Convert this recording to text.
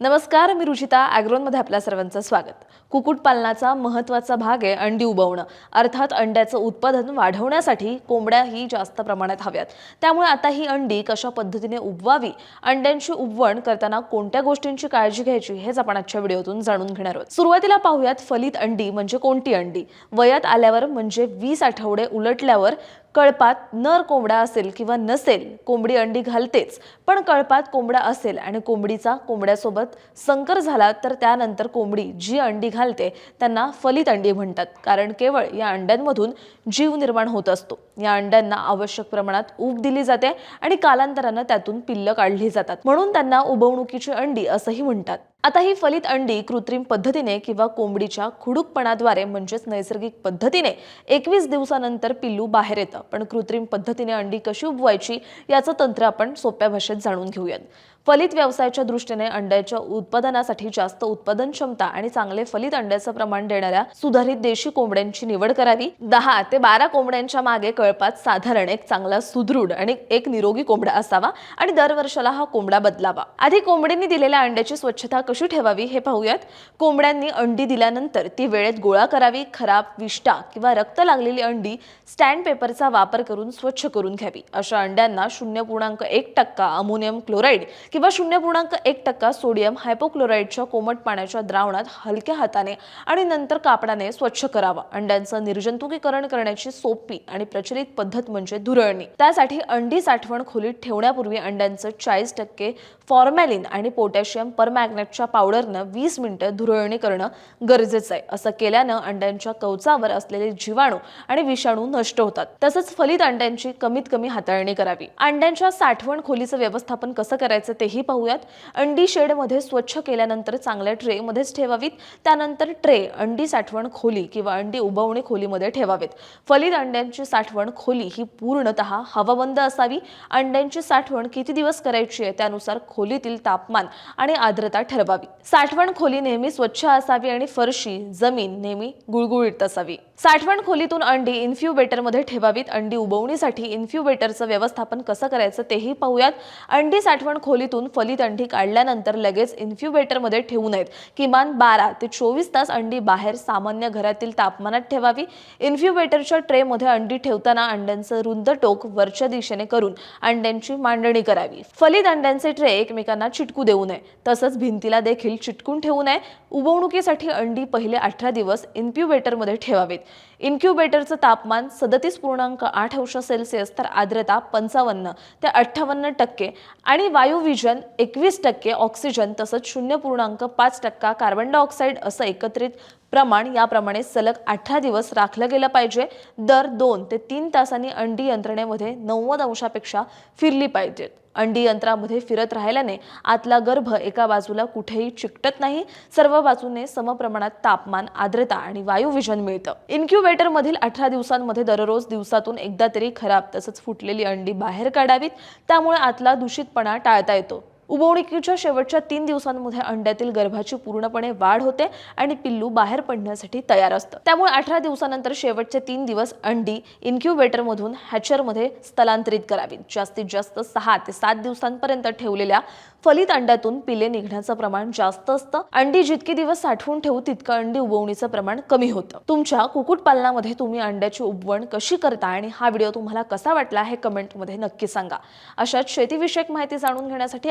नमस्कार मी रुचिता ॲग्रोनमध्ये आपल्या सर्वांचं स्वागत. कुक्कुटपालनाचा महत्त्वाचा भाग आहे अंडी उबवणं. अर्थात अंड्याचं उत्पादन वाढवण्यासाठी कोंबड्या ही जास्त प्रमाणात हव्यात. त्यामुळे आता ही अंडी कशा पद्धतीने उबवावी अंड्यांची उबवण करताना कोणत्या गोष्टींची काळजी घ्यायची हेच आपण आजच्या व्हिडिओतून जाणून घेणार आहोत. सुरुवातीला पाहूयात फलित अंडी म्हणजे कोणती अंडी? वयात आल्यावर म्हणजे वीस आठवडे उलटल्यावर कळपात नर कोंबडा असेल किंवा नसेल कोंबडी अंडी घालतेच पण कळपात कोंबडा असेल आणि कोंबडीचा कोंबड्यासोबत संकर झाला तर त्यानंतर कोंबडी जी अंडी घालते त्यांना फलित अंडी म्हणतात. कारण केवळ या अंड्यांमधून जीव निर्माण होत असतो. या अंड्यांना आवश्यक प्रमाणात ऊब दिली जाते आणि कालांतरानं त्यातून पिल्लं काढली जातात. म्हणून त्यांना उबवणुकीची अंडी असंही म्हणतात. आता ही फलित अंडी कृत्रिम पद्धतीने किंवा कोंबडीच्या खुडूकपणाद्वारे म्हणजेच नैसर्गिक पद्धतीने एकवीस दिवसानंतर पिल्लू बाहेर येतं. पण कृत्रिम पद्धतीने अंडी कशी उबवायची याचं तंत्र आपण सोप्या भाषेत जाणून घेऊयात. फलित व्यवसायाच्या दृष्टीने अंड्याच्या उत्पादनासाठी जास्त उत्पादन क्षमता आणि चांगले फलित अंड्याचं प्रमाण देणाऱ्या सुधारित देशी कोंबड्यांची निवड करावी. दहा ते बारा कोंबड्यांच्या मागे कळपात साधारण एक चांगला सुदृढ आणि एक निरोगी कोंबडा असावा आणि दरवर्षाला हा कोंबडा बदलावा. आधी कोंबडींनी दिलेल्या अंड्याची स्वच्छता कशी ठेवावी हे पाहूयात. कोंबड्यांनी अंडी दिल्यानंतर ती वेळेत गोळा करावी खराब विष्टा किंवा रक्त लागलेली अंडी स्टँड पेपरचा वापर करून स्वच्छ करून घ्यावी. अशा अंड्यांना शून्य पूर्णांक एक टक्का अमोनियम क्लोराईड किंवा शून्य पूर्णांक एक टक्का सोडियम हायपोक्लोराईडच्या कोमट पाण्याच्या द्रावणात हलक्या हाताने आणि नंतर कापडाने स्वच्छ करावा. अंड्यांचं निर्जंतुकीकरण करण्याची सोपी आणि प्रचलित पद्धत म्हणजे धुरळणी. त्यासाठी अंडी साठवण खोलीत ठेवण्यापूर्वी अंड्यांचं चाळीस टक्के फॉर्मॅलिन आणि पोटॅशियम परमॅग्नेटच्या पावडरनं वीस मिनिटं धुरळणी करणं गरजेचं आहे. असं केल्यानं अंड्यांच्या कवचावर असलेले जीवाणू आणि विषाणू नष्ट होतात. तसंच फलित अंड्यांची कमीत कमी हाताळणी करावी. अंड्यांच्या साठवण खोलीचं व्यवस्थापन कसं करायचं तेही पाहूयात. अंडी शेडमध्ये स्वच्छ केल्यानंतर चांगल्या ट्रेमध्येच ठेवावीत. त्यानंतर ट्रे अंडी साठवण खोली किंवा अंडी उबवणी खोलीमध्ये ठेवावेत. फलित अंड्यांची साठवण खोली ही पूर्णतः हवाबंद असावी. अंड्यांची साठवण किती दिवस करायची आहे त्यानुसार खोलीतील तापमान आणि आर्द्रता ठरवावी. साठवण खोली नेहमी स्वच्छ असावी आणि फरशी जमीन नेहमी गुळगुळीत असावी. साठवण खोलीतून अंडी इन्फ्युबेटरमध्ये ठेवावीत. अंडी उबवणीसाठी इन्फ्युबेटरचं व्यवस्थापन कसं करायचं तेही पाहूयात. अंडी साठवण खोलीतून फलित अंडी काढल्यानंतर लगेच इन्फ्युबेटरमध्ये ठेवू नयेत. किमान बारा ते चोवीस तास अंडी बाहेर सामान्य घरातील तापमानात ठेवावी. इन्फ्युबेटरच्या ट्रेमध्ये अंडी ठेवताना अंड्यांचं रुंद टोक वरच्या दिशेने करून अंड्यांची मांडणी करावी. फलित अंड्यांचे ट्रे एकमेकांना चिटकू देऊ नये. तसंच भिंतीला देखील चिटकून ठेवू नये. उबवणुकीसाठी अंडी पहिले अठरा दिवस इन्क्युबेटरमध्ये ठेवावेत. इन्क्युबेटरचं तापमान सदतीस पूर्णांक आठ अंश सेल्सिअस तर आर्द्रता पंचावन्न ते अठ्ठावन्न टक्के आणि वायुविजन एकवीस टक्के ऑक्सिजन तसंच शून्य पूर्णांक पाच टक्का कार्बन डायऑक्साईड असं एकत्रित प्रमाण याप्रमाणे सलग अठरा दिवस राखलं गेलं पाहिजे. दर दोन ते तीन तासांनी अंडी यंत्रणेमध्ये नव्वद अंशापेक्षा फिरली पाहिजेत. अंडी यंत्रामध्ये फिरत राहिल्याने आतला गर्भ एका बाजूला कुठेही चिकटत नाही. सर्व बाजूने समप्रमाणात तापमान आर्द्रता आणि वायुविजन मिळतं. इन्क्युबेटरमधील अठरा दिवसांमध्ये दररोज दिवसातून एकदा तरी खराब तसंच फुटलेली अंडी बाहेर काढावीत. त्यामुळे आतला दूषितपणा टाळता येतो. उबवणुकीच्या शेवटच्या तीन दिवसांमध्ये अंड्यातील गर्भाची पूर्णपणे वाढ होते आणि पिल्लू बाहेर पडण्यासाठी तयार असतं. त्यामुळे अठरा दिवसानंतर शेवटचे तीन दिवस अंडी इन्क्युबेटरमधून हॅचरमध्ये स्थलांतरित करावीत. जास्तीत जास्त सहा ते सात दिवसांपर्यंत ठेवलेल्या फलित अंड्यातून पिले निघण्याचं प्रमाण जास्त असतं. अंडी जितके दिवस साठवून ठेवू तितकं अंडी उबवणीचं प्रमाण कमी होतं. तुमच्या कुक्कुटपालनामध्ये तुम्ही अंड्याची उबवण कशी करता आणि हा व्हिडिओ तुम्हाला कसा वाटला हे कमेंटमध्ये नक्की सांगा. अशाच शेतीविषयक माहिती जाणून घेण्यासाठी